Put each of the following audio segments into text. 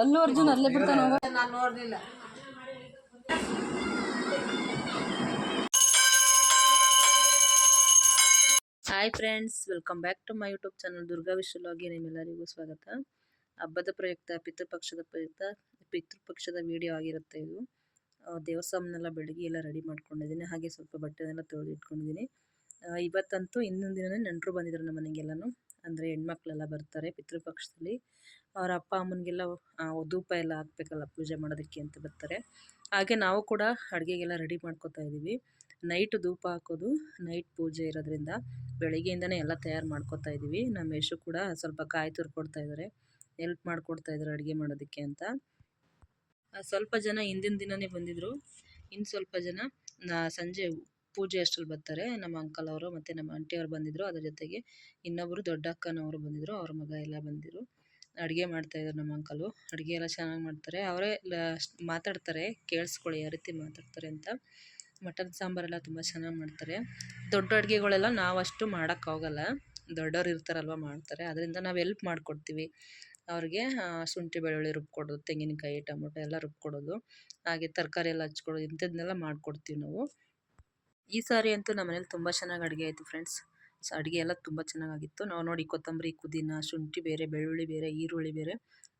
ಅಲ್ಲು hi friends welcome back to my YouTube channel Durga ವಿಶ್ವಲಾಗಿ ನಿಮ್ಮೆಲ್ಲರಿಗೂ ಸ್ವಾಗತ. ಹಬ್ಬದ ಪ್ರಯುಕ್ತ, ಪಿತೃಪಕ್ಷದ ಪ್ರಯುಕ್ತ, ಪಿತೃಪಕ್ಷದ ವಿಡಿಯೋ ಆಗಿರುತ್ತೆ ಇದು. ದೇವಸ್ಥಾನನೆಲ್ಲ ಬೆಳಗ್ಗೆ ಎಲ್ಲ ರೆಡಿ ಮಾಡ್ಕೊಂಡಿದ್ದೀನಿ. ಹಾಗೆ ಸ್ವಲ್ಪ ಬಟ್ಟೆನೆಲ್ಲ ತೊಳೆದು ಇಟ್ಕೊಂಡಿದ್ದೀನಿ ಇವತ್ತಂತೂ ಇನ್ನೊಂದು ದಿನನೇ ನೆಂಟರು ಬಂದಿದ್ರು ನಮ್ಮ ಮನೆಗೆಲ್ಲನೂ. ಅಂದರೆ ಹೆಣ್ಮಕ್ಳೆಲ್ಲ ಬರ್ತಾರೆ ಪಿತೃಪಕ್ಷದಲ್ಲಿ. ಅವರ ಅಪ್ಪ ಅಮ್ಮನಿಗೆಲ್ಲ ಧೂಪ ಎಲ್ಲ ಹಾಕ್ಬೇಕಲ್ಲ ಪೂಜೆ ಮಾಡೋದಕ್ಕೆ ಅಂತ ಬರ್ತಾರೆ. ಹಾಗೆ ನಾವು ಕೂಡ ಅಡುಗೆಗೆಲ್ಲ ರೆಡಿ ಮಾಡ್ಕೊತಾ ಇದ್ದೀವಿ. ನೈಟ್ ಧೂಪ ಹಾಕೋದು ನೈಟ್ ಪೂಜೆ ಇರೋದ್ರಿಂದ ಬೆಳಿಗ್ಗೆಯಿಂದನೇ ಎಲ್ಲ ತಯಾರು ಮಾಡ್ಕೊತಾ ಇದ್ದೀವಿ. ನಮ್ಮ ಯಶು ಕೂಡ ಸ್ವಲ್ಪ ಕಾಯಿ ತುರ್ಕೊಡ್ತಾ ಇದ್ದಾರೆ. ಹೆಲ್ಪ್ ಮಾಡಿಕೊಡ್ತಾ ಇದ್ದಾರೆ ಅಡುಗೆ ಮಾಡೋದಕ್ಕೆ ಅಂತ. ಸ್ವಲ್ಪ ಜನ ಹಿಂದಿನ ದಿನವೇ ಬಂದಿದ್ದರು ಇನ್ನು ಸ್ವಲ್ಪ ಜನ ಸಂಜೆ ಪೂಜೆ ಅಷ್ಟರಲ್ಲಿ ಬರ್ತಾರೆ. ನಮ್ಮ ಅಂಕಲ್ ಅವರು ಮತ್ತು ನಮ್ಮ ಆಂಟಿಯವರು ಬಂದಿದ್ದರು ಅದ್ರ ಜೊತೆಗೆ ಇನ್ನೊಬ್ಬರು ದೊಡ್ಡ ಅಕ್ಕನವರು ಬಂದಿದ್ದರು ಅವ್ರ ಮಗ ಎಲ್ಲ ಬಂದಿದ್ರು. ಅಡುಗೆ ಮಾಡ್ತಾಯಿದ್ರು ನಮ್ಮ ಅಂಕಲು ಅಡುಗೆ ಎಲ್ಲ ಚೆನ್ನಾಗಿ ಮಾಡ್ತಾರೆ. ಅವರೇ ಮಾತಾಡ್ತಾರೆ. ಕೇಳಿಸ್ಕೊಳ್ಳಿ, ಯಾವ ರೀತಿ ಮಾತಾಡ್ತಾರೆ ಅಂತ. ಮಟನ್ ಸಾಂಬಾರೆಲ್ಲ ತುಂಬ ಚೆನ್ನಾಗಿ ಮಾಡ್ತಾರೆ. ದೊಡ್ಡ ಅಡುಗೆಗಳೆಲ್ಲ ನಾವಷ್ಟು ಮಾಡೋಕ್ಕಾಗಲ್ಲ ದೊಡ್ಡವ್ರು ಇರ್ತಾರಲ್ವ ಮಾಡ್ತಾರೆ. ಅದರಿಂದ ನಾವು ಎಲ್ಪ್ ಮಾಡಿಕೊಡ್ತೀವಿ. ಅವ್ರಿಗೆ ಶುಂಠಿ, ಬೆಳ್ಳುಳ್ಳಿ ರುಬ್ಕೊಡೋದು, ತೆಂಗಿನಕಾಯಿ, ಟೊಮೊಟೊ ಎಲ್ಲ ರುಬ್ಕೊಡೋದು. ಹಾಗೆ ತರಕಾರಿ ಎಲ್ಲ ಹಚ್ಕೊಡೋದು ಇಂಥದ್ದನ್ನೆಲ್ಲ ಮಾಡಿಕೊಡ್ತೀವಿ ನಾವು. ಈ ಸಾರಿ ಅಂತೂ ನಮ್ಮ ಮನೇಲಿ ತುಂಬ ಚೆನ್ನಾಗಿ ಅಡುಗೆ ಆಯಿತು ಫ್ರೆಂಡ್ಸ್. ಸೊ, ಅಡುಗೆ ಎಲ್ಲ ತುಂಬ ಚೆನ್ನಾಗಾಗಿತ್ತು. ನಾವು ನೋಡಿ ಕೊತ್ತಂಬರಿ, ಪುದೀನ, ಶುಂಠಿ ಬೇರೆ, ಬೆಳ್ಳುಳ್ಳಿ ಬೇರೆ, ಈರುಳ್ಳಿ ಬೇರೆ,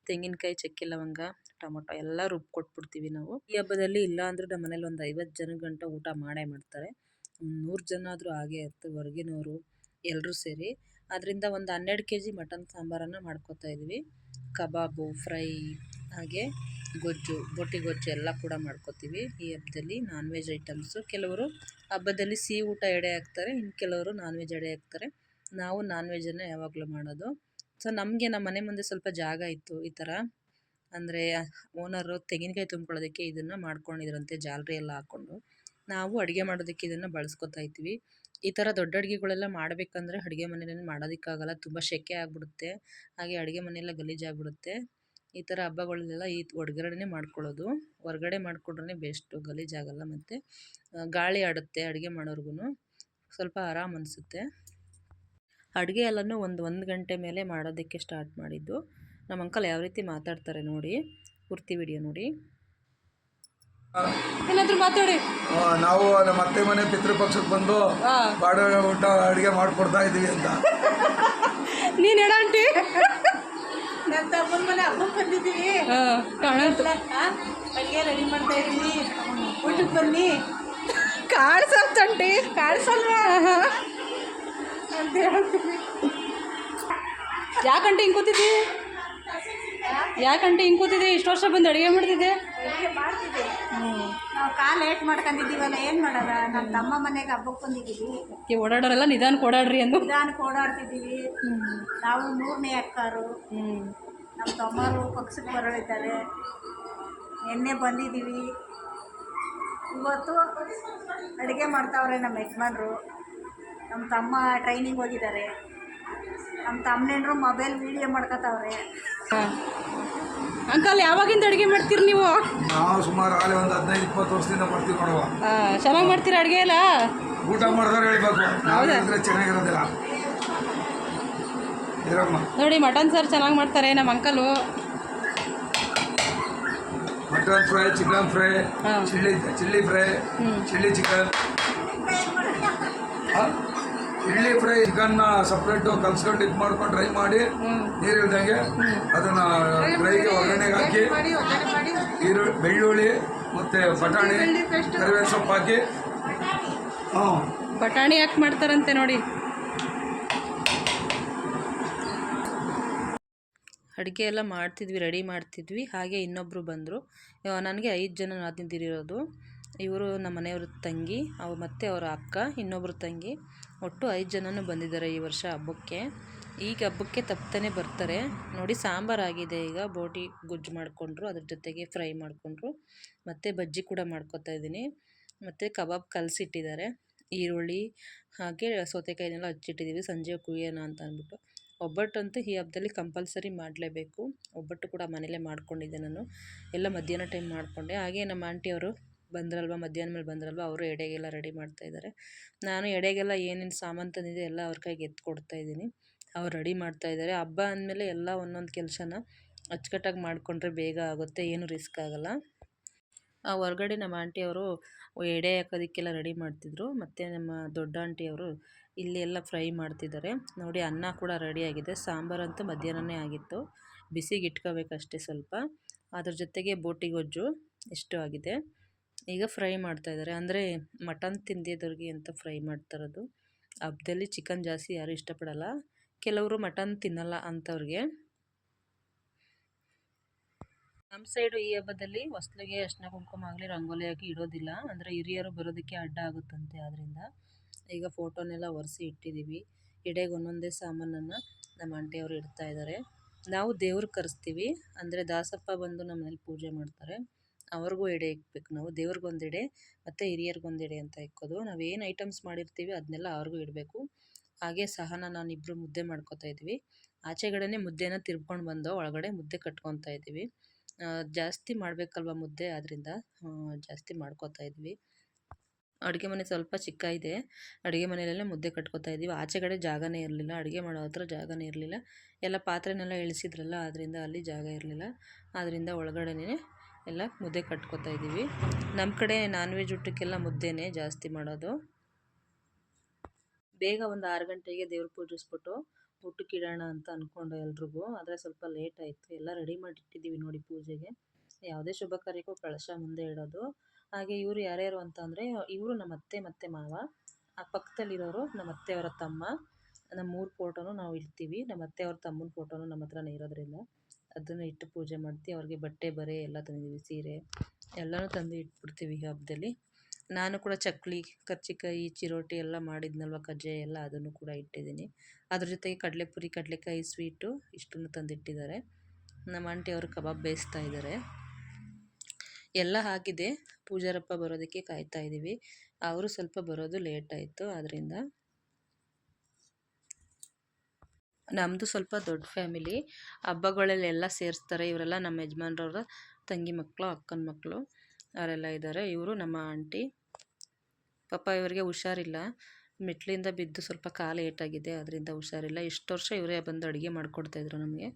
ತೆಂಗಿನಕಾಯಿ, ಚಕ್ಕೆ ಲವಂಗ, ಟೊಮೊಟೊ ಎಲ್ಲ ರುಬ್ಬಿ ಕೊಟ್ಬಿಡ್ತೀವಿ ನಾವು. ಈ ಹಬ್ಬದಲ್ಲಿ ಇಲ್ಲ ಅಂದರೂ ನಮ್ಮ ಮನೇಲಿ ಒಂದು ಐವತ್ತು ಜನ ಗಂಟ ಊಟ ಮಾಡೇ ಮಾಡ್ತಾರೆ. ನೂರು ಜನ ಆದರೂ ಹಾಗೆ ಇರುತ್ತೆ ಹೊರಗಿನವರು ಎಲ್ಲರೂ ಸೇರಿ. ಅದರಿಂದ ಒಂದು ಹನ್ನೆರಡು ಕೆ ಜಿ ಮಟನ್ ಸಾಂಬಾರನ್ನು ಮಾಡ್ಕೊತಾ ಇದ್ವಿ. ಕಬಾಬು, ಫ್ರೈ ಹಾಗೆ. ಗೊಜ್ಜು, ಬೊಟ್ಟಿ ಗೊಜ್ಜು ಎಲ್ಲ ಕೂಡ ಮಾಡ್ಕೊತೀವಿ. ಈ ಹಬ್ಬದಲ್ಲಿ ನಾನ್ ವೆಜ್ ಐಟಮ್ಸು ಕೆಲವರು ಹಬ್ಬದಲ್ಲಿ ಸಿಹಿ ಊಟ ಎಡೆ ಹಾಕ್ತಾರೆ ಇನ್ನು ಕೆಲವರು ನಾನ್ ವೆಜ್ ಎಡೆ ಹಾಕ್ತಾರೆ. ನಾವು ನಾನ್ ವೆಜ್ಜನ್ನು ಯಾವಾಗಲೂ ಮಾಡೋದು. ಸೊ ನಮಗೆ ನಮ್ಮ ಮನೆ ಮುಂದೆ ಸ್ವಲ್ಪ ಜಾಗ ಇತ್ತು ಈ ಥರ. ಅಂದರೆ ಓನರು ತೆಂಗಿನಕಾಯಿ ತುಂಬ್ಕೊಳ್ಳೋದಕ್ಕೆ ಇದನ್ನು ಮಾಡ್ಕೊಂಡಿದ್ರಂತೆ, ಜಾಲರಿ ಎಲ್ಲ ಹಾಕ್ಕೊಂಡು. ನಾವು ಅಡುಗೆ ಮಾಡೋದಕ್ಕೆ ಇದನ್ನು ಬಳಸ್ಕೊತಾ ಇದ್ವಿ. ಈ ಥರ ದೊಡ್ಡ ಅಡುಗೆಗಳೆಲ್ಲ ಮಾಡಬೇಕಂದ್ರೆ ಅಡುಗೆ ಮನೆಯಲ್ಲಿ ಮಾಡೋದಕ್ಕಾಗಲ್ಲ. ತುಂಬ ಸೆಕೆ ಆಗಿಬಿಡುತ್ತೆ. ಹಾಗೆ ಅಡುಗೆ ಮನೆಯೆಲ್ಲ ಗಲೀಜಾಗಿಬಿಡುತ್ತೆ. ಈ ಥರ ಹಬ್ಬಗಳಲ್ಲೆಲ್ಲ ಈ ಒಳಗಡೆನೇ ಮಾಡ್ಕೊಳ್ಳೋದು. ಹೊರ್ಗಡೆ ಮಾಡಿಕೊಂಡ್ರೆ ಬೆಸ್ಟು ಗಲೀಜಾಗಲ್ಲ ಮತ್ತು ಗಾಳಿ ಆಡುತ್ತೆ ಅಡುಗೆ ಮಾಡೋರ್ಗು ಸ್ವಲ್ಪ ಆರಾಮ್ ಅನಿಸುತ್ತೆ. ಅಡುಗೆ ಎಲ್ಲನೂ ಒಂದು ಒಂದು ಗಂಟೆ ಮೇಲೆ ಮಾಡೋದಕ್ಕೆ ಸ್ಟಾರ್ಟ್ ಮಾಡಿದ್ದು. ನಮ್ಮ ಅಂಕಲ್ ಯಾವ ರೀತಿ ಮಾತಾಡ್ತಾರೆ ನೋಡಿ ಪೂರ್ತಿ ವಿಡಿಯೋ ನೋಡಿ. ಏನಾದ್ರು ಮಾತಾಡಿ. ನಾವು ನಮ್ಮ ಅತ್ತೆ ಮನೆ ಪಿತೃಪಕ್ಷಕ್ಕೆ ಬಂದು ಬಾಡ ಊಟ ಅಡುಗೆ ಮಾಡಿಕೊಡ್ತಾ ಇದ್ದೀವಿ ಅಂತ. ನೀನು ಹೇಳ ಆಂಟಿ. ನನ್ನ ತಮ್ಮನ ಮನೆ ಹಬ್ಬಕ್ಕೆ ಬಂದಿದ್ದೀವಿ. ಕಾಣಂತು ಅಡುಗೆ ರೆಡಿ ಮಾಡ್ತಾ ಇದ್ದೀನಿ. ಊಟಕ್ಕೆ ಬನ್ನಿ. ಕಾಣಿಸತ್ತಂಟಿ ಕಾಣಿಸಲ್ವಾ? ಅಂತ ಹೇಳ್ತೀನಿ. ಯಾಕಂటే ಹಿಂಗೆ ಕೂತಿದ್ದಿ? ಯಾಕಂಟಿ ಹಿಂಗೆ ಕೂತಿದ್ದೆ? ಇಷ್ಟು ವರ್ಷ ಬಂದು ಅಡುಗೆ ಮಾಡ್ತಿದ್ದೆ? ಅಡುಗೆ ಮಾಡ್ತಿದ್ದೆ. ನಾವು ಕಾಲ್ ಲೇಟ್ ಮಾಡ್ಕೊಂಡಿದ್ದೀವಲ್ಲ ಏನು ಮಾಡೋದ? ನಮ್ಮ ತಮ್ಮ ಮನೆಗೆ ಹಬ್ಬಕ್ಕೆ ಬಂದಿದ್ದೀವಿ. ಓಡಾಡೋರೆಲ್ಲ ನಿಧಾನಕ್ಕೆ ಓಡಾಡ್ರಿ ಅಂದು ನಿಧಾನಕ್ಕೆ ಓಡಾಡ್ತಿದ್ದೀವಿ. ನಾವು ಮೂರನೇ ಅಕ್ಕಾರು. ಹ್ಞೂ ನಮ್ಮ ತಮ್ಮರು ಪಕ್ಷಕ್ಕೆ ಬರಳಿದ್ದಾರೆ ನಿನ್ನೆ ಬಂದಿದ್ದೀವಿ. ಇವತ್ತು ಅಡುಗೆ ಮಾಡ್ತಾವ್ರೆ ನಮ್ಮ ಯಜಮಾನರು. ನಮ್ಮ ತಮ್ಮ ಟ್ರೈನಿಂಗ್ ಹೋಗಿದ್ದಾರೆ ನಮ್ಮ ತಮ್ಮನೇನರು ಮೊಬೈಲ್ ವೀಡಿಯೋ ಮಾಡ್ಕೊತಾವ್ರೆ. ಹಾಂ ಅಂಕಲ್ ಯಾವಾಗಿಂದ ಅಡುಗೆ ಮಾಡ್ತೀರಿ ನೀವು? ನಾವು ಸುಮಾರು ಆಗಲೇ ಒಂದು ಹದಿನೈದು ಇಪ್ಪತ್ತು ವರ್ಷದಿಂದ ಮಾಡ್ತೀವಿ ನೋಡುವ ಹಾಂ ಚೆನ್ನಾಗಿ ಮಾಡ್ತೀರಾ ಅಡುಗೆ ಎಲ್ಲ ಊಟ ಮಾಡಿದವ್ರು ಹೇಳ್ಬೇಕು. ನಾವು ಚೆನ್ನಾಗಿರೋದಿಲ್ಲ. ನೋಡಿ ಮಟನ್ ಸಾರು ಚೆನ್ನಾಗಿ ಮಾಡ್ತಾರೆ ನಮ್ಮ uncle mutton fry chicken fry ಹಾಂ. Chilli chilli fry chilli chicken. Chilli fry ಚಿಕನ್ನ separate ಕಲ್ಸ್ಕೊಂಡು ಇದು ಮಾಡ್ಕೊಂಡು ಡ್ರೈ ಮಾಡಿ. ನೀರು ಇಲ್ದಂಗೆ ಅದನ್ನು ಫ್ರೈಗೆ ಒಗ್ಗರಣೆಗೆ ಹಾಕಿ ಈರುಳ್ಳಿ ಬೆಳ್ಳುಳ್ಳಿ ಮತ್ತು ಬಟಾಣಿ ಕರಿಬೇವು ಸೊಪ್ಪು ಹಾಕಿ. ಹ್ಞೂ ಬಟಾಣಿ ಯಾಕೆ ಮಾಡ್ತಾರಂತೆ ನೋಡಿ. ಅಡುಗೆ ಎಲ್ಲ ಮಾಡ್ತಿದ್ವಿ, ರೆಡಿ ಮಾಡ್ತಿದ್ವಿ. ಹಾಗೆ ಇನ್ನೊಬ್ಬರು ಬಂದರು. ನನಗೆ ಐದು ಜನ ನಾದಿದಿರೋದು ಇವರು ನಮ್ಮ ಮನೆಯವ್ರ ತಂಗಿ ಅವ್ರು ಮತ್ತು ಅವರ ಅಕ್ಕ ಇನ್ನೊಬ್ಬರು ತಂಗಿ. ಒಟ್ಟು ಐದು ಜನನೂ ಬಂದಿದ್ದಾರೆ ಈ ವರ್ಷ ಹಬ್ಬಕ್ಕೆ. ಈಗ ಹಬ್ಬಕ್ಕೆ ತಪ್ತಾನೆ ಬರ್ತಾರೆ. ನೋಡಿ ಸಾಂಬಾರಾಗಿದೆ ಈಗ ಬೋಟಿ ಗೊಜ್ಜು ಮಾಡಿಕೊಂಡ್ರು, ಅದ್ರ ಜೊತೆಗೆ ಫ್ರೈ ಮಾಡಿಕೊಂಡ್ರು. ಮತ್ತು ಬಜ್ಜಿ ಕೂಡ ಮಾಡ್ಕೊತಾ ಇದ್ದೀನಿ. ಮತ್ತು ಕಬಾಬ್ ಕಲಸಿಟ್ಟಿದ್ದಾರೆ. ಈರುಳ್ಳಿ, ಹಾಗೆ ಸೌತೆಕಾಯಿನೆಲ್ಲ ಹಚ್ಚಿಟ್ಟಿದ್ದೀವಿ. ಸಂಜೆ ಕುಯ್ಯೋಣ ಅಂತ ಅಂದ್ಬಿಟ್ಟು. ಒಬ್ಬಟ್ಟಂತೂ ಈ ಹಬ್ಬದಲ್ಲಿ ಕಂಪಲ್ಸರಿ ಮಾಡಲೇಬೇಕು. ಒಬ್ಬಟ್ಟು ಕೂಡ ಮನೇಲೇ ಮಾಡ್ಕೊಂಡಿದ್ದೆ ನಾನು. ಎಲ್ಲ ಮಧ್ಯಾಹ್ನ ಟೈಮ್ ಮಾಡಿಕೊಂಡೆ. ಹಾಗೆ ನಮ್ಮ ಆಂಟಿಯವರು ಬಂದ್ರಲ್ವ, ಮಧ್ಯಾಹ್ನ ಮೇಲೆ ಬಂದ್ರಲ್ವ, ಅವರು ಎಡೆಗೆಲ್ಲ ರೆಡಿ ಮಾಡ್ತಾಯಿದ್ದಾರೆ ನಾನು ಎಡೆಗೆಲ್ಲ ಏನೇನು ಸಾಮಾನು ತಂದಿದೆ ಎಲ್ಲ ಅವ್ರ ಕೈಗೆ ಎತ್ತು ಕೊಡ್ತಾ ಇದ್ದೀನಿ. ಅವ್ರು ರೆಡಿ ಮಾಡ್ತಾ ಇದ್ದಾರೆ. ಹಬ್ಬ ಅಂದಮೇಲೆ ಎಲ್ಲ ಒಂದೊಂದು ಕೆಲಸನ ಅಚ್ಚುಕಟ್ಟಾಗಿ ಮಾಡಿಕೊಂಡ್ರೆ ಬೇಗ ಆಗುತ್ತೆ, ಏನು ರಿಸ್ಕ್ ಆಗೋಲ್ಲ. ಆ ಹೊರಗಡೆ ನಮ್ಮ ಆಂಟಿಯವರು ಎಡೆ ಹಾಕೋದಕ್ಕೆಲ್ಲ ರೆಡಿ ಮಾಡ್ತಿದ್ರು. ಮತ್ತು ನಮ್ಮ ದೊಡ್ಡ ಆಂಟಿಯವರು ಇಲ್ಲಿ ಎಲ್ಲ ಫ್ರೈ ಮಾಡ್ತಿದ್ದಾರೆ. ನೋಡಿ, ಅನ್ನ ಕೂಡ ರೆಡಿಯಾಗಿದೆ ಸಾಂಬಾರಂತೂ ಮಧ್ಯಾಹ್ನನೇ ಆಗಿತ್ತು. ಬಿಸಿಗೆ ಇಟ್ಕೋಬೇಕಷ್ಟೇ ಸ್ವಲ್ಪ. ಅದ್ರ ಜೊತೆಗೆ ಬೋಟಿ ಗೊಜ್ಜು ಇಷ್ಟು ಆಗಿದೆ. ಈಗ ಫ್ರೈ ಮಾಡ್ತಾಯಿದ್ದಾರೆ ಅಂದರೆ ಮಟನ್ ತಿಂದಿದ್ದವ್ರಿಗೆ ಅಂತ ಫ್ರೈ ಮಾಡ್ತಾರದು ಹಬ್ಬದಲ್ಲಿ ಚಿಕನ್ ಜಾಸ್ತಿ ಯಾರೂ ಇಷ್ಟಪಡಲ್ಲ. ಕೆಲವರು ಮಟನ್ ತಿನ್ನಲ್ಲ ಅಂಥವ್ರಿಗೆ ನಮ್ಮ ಸೈಡು ಈ ಹಬ್ಬದಲ್ಲಿ ಹೊಸ್ಲಿಗೆ ಅರ್ಶಿನ ಕುಂಕುಮ ಆಗಲಿ, ರಂಗೋಲಿ ಹಾಕಿ ಇಡೋದಿಲ್ಲ. ಅಂದರೆ ಹಿರಿಯರು ಬರೋದಕ್ಕೆ ಅಡ್ಡ ಆಗುತ್ತಂತೆ ಆದ್ದರಿಂದ ಈಗ ಫೋಟೋನೆಲ್ಲ ಒರೆಸಿ ಇಟ್ಟಿದ್ದೀವಿ. ಎಡೆಗೆ ಒಂದೊಂದೇ ಸಾಮಾನನ್ನು ನಮ್ಮ ಆಂಟಿಯವರು ಇಡ್ತಾ ಇದ್ದಾರೆ ನಾವು ದೇವ್ರಿಗೆ ಕರೆಸ್ತೀವಿ. ಅಂದರೆ ದಾಸಪ್ಪ ಬಂದು ನಮ್ಮನೇಲಿ ಪೂಜೆ ಮಾಡ್ತಾರೆ. ಅವ್ರಿಗೂ ಎಡೆ ಇಕ್ಬೇಕು ನಾವು. ದೇವ್ರಿಗೊಂದು ಎಡೆ ಮತ್ತು ಹಿರಿಯರಿಗೊಂದು ಎಡೆ ಅಂತ ಇಕ್ಕೋದು. ನಾವು ಏನು ಐಟಮ್ಸ್ ಮಾಡಿರ್ತೀವಿ ಅದನ್ನೆಲ್ಲ ಅವ್ರಿಗೂ ಇಡಬೇಕು. ಹಾಗೆ ಸಹನ ನಾನಿಬ್ಬರು ಮುದ್ದೆ ಮಾಡ್ಕೊತಾ ಇದ್ವಿ ಆಚೆಗಡೆನೇ ಮುದ್ದೆನ ತಿರ್ಕೊಂಡು ಬಂದು ಒಳಗಡೆ ಮುದ್ದೆ ಕಟ್ಕೊತಾ ಇದ್ದೀವಿ. ಜಾಸ್ತಿ ಮಾಡಬೇಕಲ್ವ ಮುದ್ದೆ? ಆದ್ದರಿಂದ ಜಾಸ್ತಿ ಮಾಡ್ಕೊತಾ ಇದ್ವಿ ಅಡುಗೆ ಮನೆ ಸ್ವಲ್ಪ ಚಿಕ್ಕ ಇದೆ. ಅಡುಗೆ ಮನೆಯಲ್ಲೆಲ್ಲ ಮುದ್ದೆ ಕಟ್ಕೋತಾ ಇದ್ದೀವಿ. ಆಚೆಗಡೆ ಜಾಗನೇ ಇರಲಿಲ್ಲ. ಅಡುಗೆ ಮಾಡೋ ಹತ್ರ ಜಾಗನೇ ಇರಲಿಲ್ಲ. ಎಲ್ಲ ಪಾತ್ರೆನೆಲ್ಲ ಇಳಿಸಿದ್ರಲ್ಲ ಆದ್ದರಿಂದ ಅಲ್ಲಿ ಜಾಗ ಇರಲಿಲ್ಲ. ಆದ್ದರಿಂದ ಒಳಗಡೆನೇ ಎಲ್ಲ ಮುದ್ದೆ ಕಟ್ಕೋತಾ ಇದ್ದೀವಿ. ನಮ್ಮ ಕಡೆ ನಾನ್ ವೆಜ್ ಊಟಕ್ಕೆಲ್ಲ ಮುದ್ದೆನೇ ಜಾಸ್ತಿ ಮಾಡೋದು. ಬೇಗ ಒಂದು ಆರು ಗಂಟೆಗೆ ದೇವ್ರ ಪೂಜಿಸ್ಬಿಟ್ಟು ಊಟಕ್ಕಿಡೋಣ ಅಂತ ಅಂದ್ಕೊಂಡು ಎಲ್ರಿಗೂ. ಆದರೆ ಸ್ವಲ್ಪ ಲೇಟ್ ಆಯಿತು. ಎಲ್ಲ ರೆಡಿ ಮಾಡಿಟ್ಟಿದ್ದೀವಿ ನೋಡಿ ಪೂಜೆಗೆ. ಯಾವುದೇ ಶುಭ ಕಾರ್ಯಕ್ಕೂ ಕಳಶ ಮುಂದೆ ಇಡೋದು. ಹಾಗೆ ಇವರು ಯಾರ್ಯಾರು ಅಂತ ಅಂದರೆ ಇವರು ನಮ್ಮ ಅತ್ತೆ ಮತ್ತು ಮಾವ, ಆ ಪಕ್ಕದಲ್ಲಿರೋರು ನಮ್ಮ ಅತ್ತೆಯವರ ತಮ್ಮ, ನಮ್ಮ ಫೋಟೋನು ನಾವು ಇಡ್ತೀವಿ. ನಮ್ಮ ಅತ್ತೆಯವ್ರ ತಮ್ಮನ ಫೋಟೋನು ನಮ್ಮ ಹತ್ರನೇ ಇರೋದ್ರಿಂದ ಅದನ್ನು ಇಟ್ಟು ಪೂಜೆ ಮಾಡ್ತೀವಿ ಅವ್ರಿಗೆ ಬಟ್ಟೆ, ಬರೆ ಎಲ್ಲ ತಂದಿದ್ದೀವಿ ಸೀರೆ ಎಲ್ಲನೂ ತಂದು ಇಟ್ಬಿಡ್ತೀವಿ ಈ ಹಬ್ಬದಲ್ಲಿ. ನಾನು ಕೂಡ ಚಕ್ಲಿ, ಕರ್ಚಿಕಾಯಿ, ಚಿರೋಟಿ ಎಲ್ಲ ಮಾಡಿದ್ನಲ್ವ, ಕಜ್ಜಾಯ ಎಲ್ಲ ಅದನ್ನು ಕೂಡ ಇಟ್ಟಿದ್ದೀನಿ. ಅದ್ರ ಜೊತೆಗೆ ಕಡಲೆಪುರಿ, ಕಡಲೆಕಾಯಿ ಸ್ವೀಟು ಇಷ್ಟನ್ನು ತಂದಿಟ್ಟಿದ್ದಾರೆ. ನಮ್ಮ ಆಂಟಿ ಅವರು ಕಬಾಬ್ ಬೇಯಿಸ್ತಾ ಇದ್ದಾರೆ. ಎಲ್ಲ ಆಗಿದೆ ಪೂಜಾರಪ್ಪ ಬರೋದಕ್ಕೆ ಕಾಯ್ತಾ ಇದ್ದೀವಿ. ಅವರು ಸ್ವಲ್ಪ ಬರೋದು ಲೇಟ್ ಆಯಿತು ಆದ್ದರಿಂದ ನಮ್ಮದು ಸ್ವಲ್ಪ ದೊಡ್ಡ ಫ್ಯಾಮಿಲಿ. ಹಬ್ಬಗಳಲ್ಲಿ ಎಲ್ಲ ಸೇರಿಸ್ತಾರೆ ಇವರೆಲ್ಲ. ನಮ್ಮ ಯಜಮಾನ್ರವ್ರ ತಂಗಿ ಮಕ್ಕಳು, ಅಕ್ಕನ ಮಕ್ಕಳು ಅವರೆಲ್ಲ ಇದ್ದಾರೆ. ಇವರು ನಮ್ಮ ಆಂಟಿ. ಪಾಪ ಇವರಿಗೆ ಹುಷಾರಿಲ್ಲ. ಮೆಟ್ಲಿಂದ ಬಿದ್ದು ಸ್ವಲ್ಪ ಕಾಲು ಏಟಾಗಿದೆ ಅದರಿಂದ ಹುಷಾರಿಲ್ಲ. ಇಷ್ಟು ವರ್ಷ ಇವರೇ ಬಂದು ಅಡುಗೆ ಮಾಡಿಕೊಡ್ತಾಯಿದ್ರು ನಮಗೆ.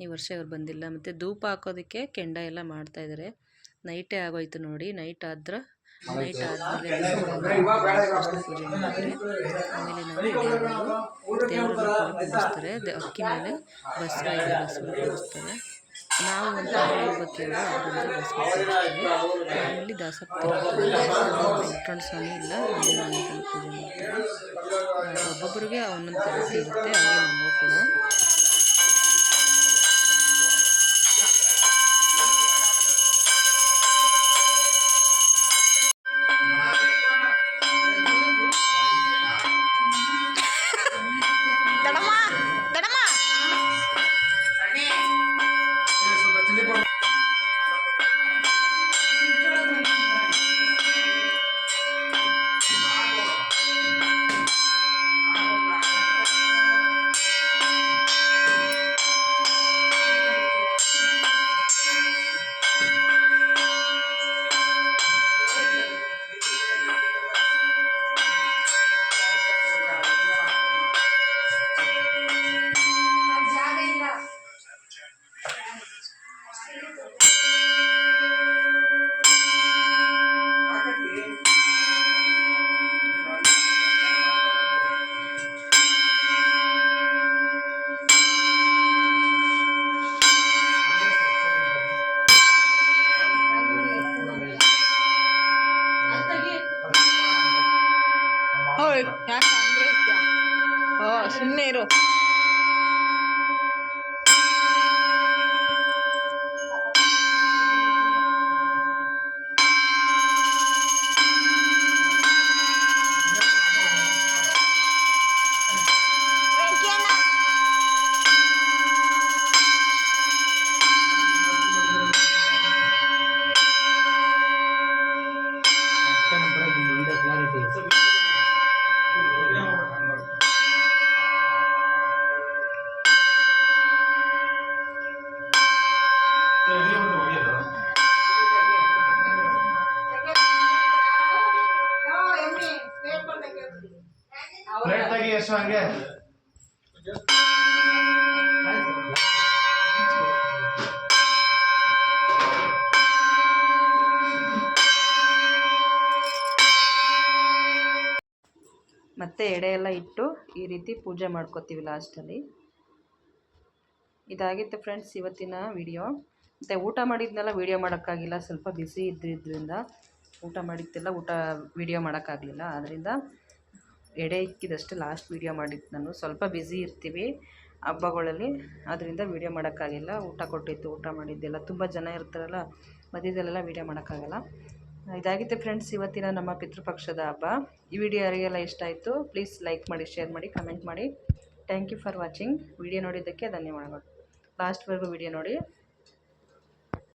ಈ ವರ್ಷ ಇವ್ರು ಬಂದಿಲ್ಲ. ಮತ್ತು ಧೂಪ ಹಾಕೋದಕ್ಕೆ ಕೆಂಡ ಎಲ್ಲ ಮಾಡ್ತಾಯಿದ್ದಾರೆ ನೈಟೇ ಆಗೋಯ್ತು ನೋಡಿ ನೈಟ್ ಆದ್ರೆ ನೈಟ್ ಆದಮೇಲೆ ಆಮೇಲೆ ನಾವು ದೇವರನ್ನ ಕೂರಿಸ್ತಾರೆ ಅಕ್ಕಿ ಮೇಲೆ ಬಸ್ ಇದೆ ಬಸ್ ಕೂರಿಸ್ತಾರೆ ನಾವು ಅಂತ ಬರ್ತೀವಿ ಅದರಿಂದ ಬಸ್ ಆಮೇಲೆ ದಾಸಪ್ಪ ವೆಂಕಟರಮಣ ಸ್ವಾಮಿ ಇಲ್ಲ ಪೂಜೆ ಮಾಡ್ತಾರೆ. ಒಬ್ಬೊಬ್ಬರಿಗೆ ಒಂದೊಂದು ತರಬೇತಿ ಇರುತ್ತೆ ಹಾಗೆ ನಮಗೂ ಕೂಡ. ಯಾಕೆ ಅಂದರೆ ಓ ಸುಮ್ಮನೆ ಇರು ಎಷ್ಟು ಮತ್ತು ಎಡೆ ಎಲ್ಲ ಇಟ್ಟು ಈ ರೀತಿ ಪೂಜೆ ಮಾಡ್ಕೋತೀವಿ ಲಾಸ್ಟಲ್ಲಿ ಇದಾಗಿತ್ತು ಫ್ರೆಂಡ್ಸ್ ಇವತ್ತಿನ ವಿಡಿಯೋ ಮತ್ತು ಊಟ ಮಾಡಿದ್ನೆಲ್ಲ ವೀಡಿಯೋ ಮಾಡೋಕ್ಕಾಗಿಲ್ಲ, ಸ್ವಲ್ಪ ಬಿಸಿ ಇದ್ದಿದ್ದರಿಂದ ಊಟ ಮಾಡಿದ್ದೆಲ್ಲ ಊಟ ವಿಡಿಯೋ ಮಾಡೋಕ್ಕಾಗಲಿಲ್ಲ. ಆದ್ದರಿಂದ ಎಡೆ ಇಕ್ಕಿದಷ್ಟು ಲಾಸ್ಟ್ ವೀಡಿಯೋ ಮಾಡಿದ್ದು ನಾನು. ಸ್ವಲ್ಪ ಬ್ಯುಸಿ ಇರ್ತೀವಿ ಹಬ್ಬಗಳಲ್ಲಿ ಅದರಿಂದ ವೀಡಿಯೋ ಮಾಡೋಕ್ಕಾಗಿಲ್ಲ. ಊಟ ಕೊಟ್ಟಿತ್ತು, ಊಟ ಮಾಡಿದ್ದೆಲ್ಲ ತುಂಬ ಜನ ಇರ್ತಾರಲ್ಲ, ಮಧ್ಯದಲ್ಲೆಲ್ಲ ವೀಡಿಯೋ ಮಾಡೋಕ್ಕಾಗಲ್ಲ. ಇದಾಗಿತ್ತು ಫ್ರೆಂಡ್ಸ್ ಇವತ್ತಿನ ನಮ್ಮ ಪಿತೃಪಕ್ಷದ ಹಬ್ಬ. ಈ ವಿಡಿಯೋ ಯಾರಿಗೆಲ್ಲ ಇಷ್ಟ ಆಯಿತು ಪ್ಲೀಸ್ ಲೈಕ್ ಮಾಡಿ ಶೇರ್ ಮಾಡಿ ಕಮೆಂಟ್ ಮಾಡಿ. Thank you for watching video ನೋಡಿದ್ದಕ್ಕೆ ಧನ್ಯವಾದಗಳು. ಲಾಸ್ಟ್ವರೆಗೂ ವಿಡಿಯೋ ನೋಡಿ.